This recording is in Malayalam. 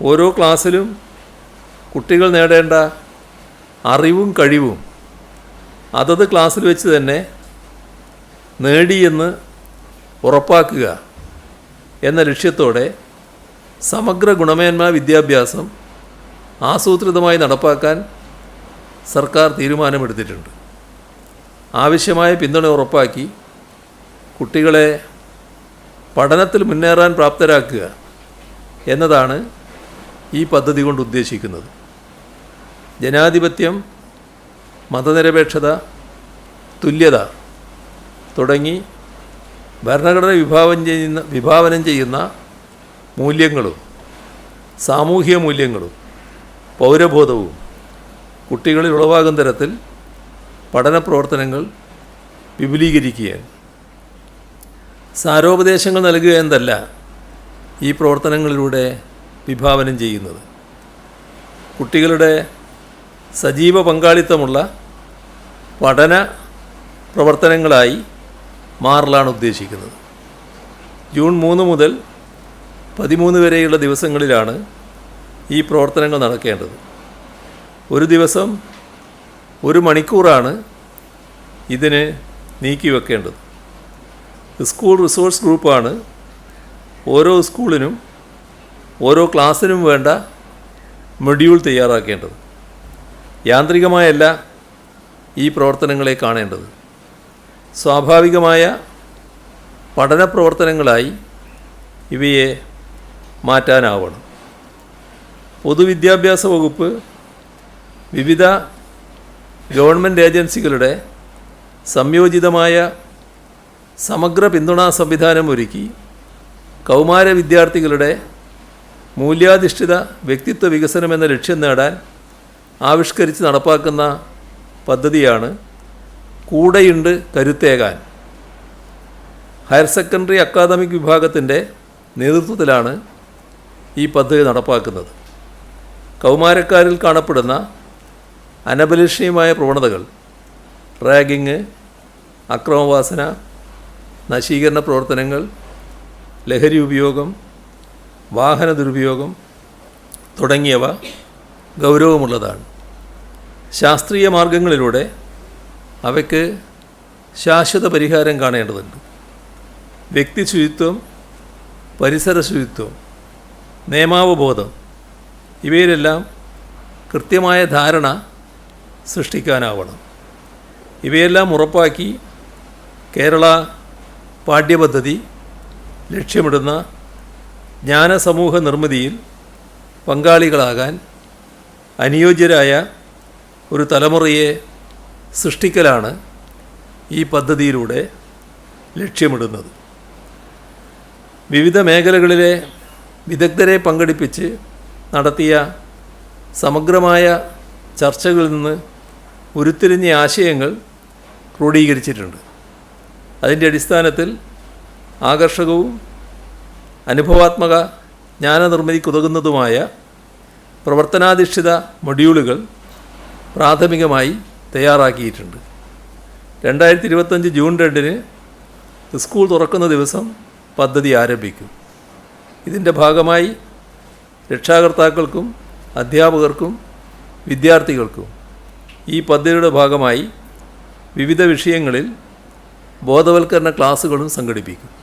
ഓരോ ക്ലാസ്സിലും കുട്ടികൾ നേടേണ്ട അറിവും കഴിവും അതത് ക്ലാസ്സിൽ വെച്ച് തന്നെ നേടിയെന്ന് ഉറപ്പാക്കുക എന്ന ലക്ഷ്യത്തോടെ സമഗ്ര ഗുണമേന്മ വിദ്യാഭ്യാസം ആസൂത്രിതമായി നടപ്പാക്കാൻ സർക്കാർ തീരുമാനമെടുത്തിട്ടുണ്ട്. ആവശ്യമായ പിന്തുണ ഉറപ്പാക്കി കുട്ടികളെ പഠനത്തിൽ മുന്നേറാൻ പ്രാപ്തരാക്കുക എന്നതാണ് ഈ പദ്ധതി കൊണ്ട് ഉദ്ദേശിക്കുന്നത്. ജനാധിപത്യം മതനിരപേക്ഷത തുല്യത തുടങ്ങി ഭരണഘടന വിഭാവനം ചെയ്യുന്ന വിഭാവനം ചെയ്യുന്ന മൂല്യങ്ങളും സാമൂഹിക മൂല്യങ്ങളും പൗരബോധവും കുട്ടികളിൽ ഉളവാകും തരത്തിൽ പഠന പ്രവർത്തനങ്ങൾ വിപുലീകരിക്കുകയാണ്. സാരോപദേശങ്ങൾ നൽകുക എന്നല്ല ഈ പ്രവർത്തനങ്ങളിലൂടെ വിഭാവനം ചെയ്യുന്നത്. കുട്ടികളുടെ സജീവ പങ്കാളിത്തമുള്ള പഠന പ്രവർത്തനങ്ങളായി മാറലാണ് ഉദ്ദേശിക്കുന്നത്. ജൂൺ മൂന്ന് മുതൽ പതിമൂന്ന് വരെയുള്ള ദിവസങ്ങളിലാണ് ഈ പ്രവർത്തനങ്ങൾ നടക്കേണ്ടത്. ഒരു ദിവസം ഒരു മണിക്കൂറാണ് ഇതിന് നീക്കിവെക്കേണ്ടത് സ്കൂൾ റിസോഴ്സ് ഗ്രൂപ്പാണ് ഓരോ സ്കൂളിനും ഓരോ ക്ലാസ്സിനും വേണ്ട മൊഡ്യൂൾ തയ്യാറാക്കേണ്ടത്. യാന്ത്രികമായല്ല ഈ പ്രവർത്തനങ്ങളെ കാണേണ്ടത്. സ്വാഭാവികമായ പഠന പ്രവർത്തനങ്ങളായി ഇവയെ മാറ്റാനാവണം. പൊതുവിദ്യാഭ്യാസ വകുപ്പ് വിവിധ ഗവൺമെന്റ് ഏജൻസികളുടെ സംയോജിതമായ സമഗ്ര പിന്തുണാ സംവിധാനം ഒരുക്കി കൗമാര വിദ്യാർത്ഥികളുടെ മൂല്യാധിഷ്ഠിത വ്യക്തിത്വ വികസനം എന്ന ലക്ഷ്യം നേടാൻ ആവിഷ്കരിച്ച് നടപ്പാക്കുന്ന പദ്ധതിയാണ് കൂടെയുണ്ട് കരുത്തേകാൻ. ഹയർ സെക്കൻഡറി അക്കാദമിക് വിഭാഗത്തിന്റെ നേതൃത്വത്തിലാണ് ഈ പദ്ധതി നടപ്പാക്കുന്നത്. കൗമാരക്കാരിൽ കാണപ്പെടുന്ന അനബലഷണീയമായ പ്രവണതകൾ റാഗിങ് അക്രമവാസന നശീകരണ പ്രവർത്തനങ്ങൾ ലഹരി ഉപയോഗം വാഹന ദുരുപയോഗം തുടങ്ങിയവ ഗൗരവമുള്ളതാണ്. ശാസ്ത്രീയ മാർഗങ്ങളിലൂടെ അവയ്ക്ക് ശാശ്വത പരിഹാരം കാണേണ്ടതുണ്ട്. വ്യക്തി ശുചിത്വം പരിസര ശുചിത്വം നിയമാവബോധം ഇവയിലെല്ലാം കൃത്യമായ ധാരണ സൃഷ്ടിക്കാനാവണം. ഇവയെല്ലാം ഉറപ്പാക്കി കേരള പാഠ്യപദ്ധതി ലക്ഷ്യമിടുന്ന ജ്ഞാനസമൂഹ നിർമ്മിതിയിൽ പങ്കാളികളാകാൻ അനുയോജ്യരായ ഒരു തലമുറയെ സൃഷ്ടിക്കലാണ് ഈ പദ്ധതിയിലൂടെ ലക്ഷ്യമിടുന്നത്. വിവിധ മേഖലകളിലെ വിദഗ്ധരെ പങ്കെടുപ്പിച്ച് നടത്തിയ സമഗ്രമായ ചർച്ചകളിൽ നിന്ന് ഉരുത്തിരിഞ്ഞ ആശയങ്ങൾ ക്രോഡീകരിച്ചിട്ടുണ്ട്. അതിന്റെ അടിസ്ഥാനത്തിൽ ആകർഷകവും അനുഭവാത്മക ജ്ഞാനനിർമ്മിതിക്കുതകുന്നതുമായ പ്രവർത്തനാധിഷ്ഠിത മൊഡ്യൂളുകൾ പ്രാഥമികമായി തയ്യാറാക്കിയിട്ടുണ്ട്. രണ്ടായിരത്തി ഇരുപത്തഞ്ച് ജൂൺ രണ്ടിന് സ്കൂൾ തുറക്കുന്ന ദിവസം പദ്ധതി ആരംഭിക്കും. ഇതിന്റെ ഭാഗമായി രക്ഷാകർത്താക്കൾക്കും അധ്യാപകർക്കും വിദ്യാർത്ഥികൾക്കും ഈ പദ്ധതിയുടെ ഭാഗമായി വിവിധ വിഷയങ്ങളിൽ ബോധവൽക്കരണ ക്ലാസ്സുകളും സംഘടിപ്പിക്കും.